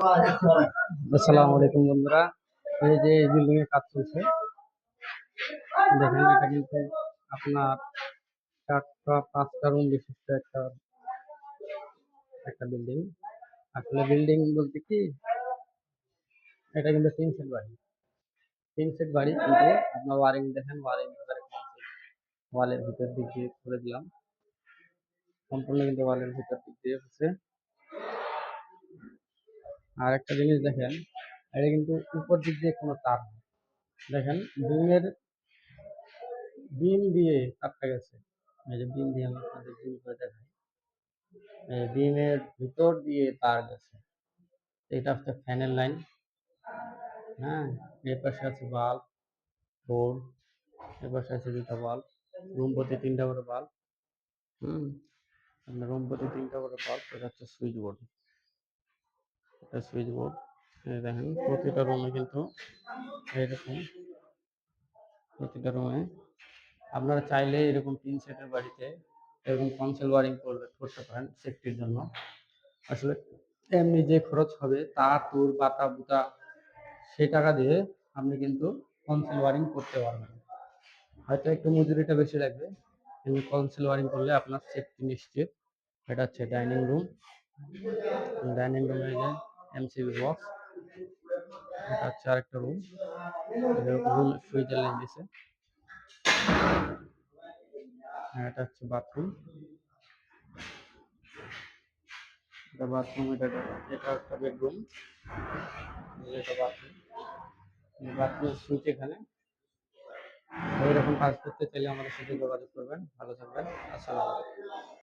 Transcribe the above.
আসসালামু আলাইকুম বন্ধুরা। এই যে এই বিল্ডিং এর কাজ চলছে। দেখেন, এটা কিন্তু আপনার চারটা, পাঁচটা রুম বিশিষ্ট একটা একটা বিল্ডিং আসলে বিল্ডিং বলতে কি, এটা কিন্তু তিন সেট বাড়ি। তিন সেট বাড়ি কিন্তু আপনার ওয়ারিং দেখেন ওয়ারিং ওয়ালের ভিতর দিক দিয়ে করে দিলাম। সম্পূর্ণ কিন্তু ওয়ালের ভিতর দিক দিয়ে হচ্ছে। আর একটা জিনিস দেখেন, এটা কিন্তু উপর দিক দিয়ে কোনো তার দেখেন বিমের বিম দিয়ে তারটা গেছে। এই যে বিম দিয়ে আমি আপনাদের জুম করে দেখাই। বিমের ভিতর দিয়ে তার গেছে। এটা হচ্ছে ফ্যানের লাইন। হ্যাঁ এর পাশে আছে বাল্ব, বোর্ড এর পাশে আছে দুটা বাল্ব, রুম প্রতি তিনটা করে বাল্ব। হুম রুম প্রতি তিনটা করে বাল্ব, এটা হচ্ছে সুইচ বোর্ড। সুইচ বোর্ড দেখেন, প্রতিটা রুমে কিন্তু এইরকম প্রতিটা রুমে আপনারা চাইলে এরকম তিন সেটের বাড়িতে এরকম কনসেল ওয়ারিং করবে, করতে পারেন সেফটির জন্য। আসলে এমনি যে খরচ হবে, তার, তুর বাতা বুতা সেই টাকা দিয়ে আপনি কিন্তু কনসেল ওয়ারিং করতে পারবেন। হয়তো একটু মজুরিটা বেশি লাগবে, কিন্তু কনসেল ওয়ারিং করলে আপনার সেফটি নিশ্চিত। এটা হচ্ছে ডাইনিং রুম ডাইনিং রুমে যে এমসিবি বক্স এটা হচ্ছে আরেকটা রুম রুম সুইচের লাইন দিছে। এটা হচ্ছে বাথরুম এটা বাথরুম এটা এটা একটা বেডরুম এটা বাথরুম বাথরুমের সুইচ এখানে। এরকম কাজ করতে চাইলে আমাদের সাথে যোগাযোগ করবেন। ভালো থাকবেন। আসসালামু আলাইকুম।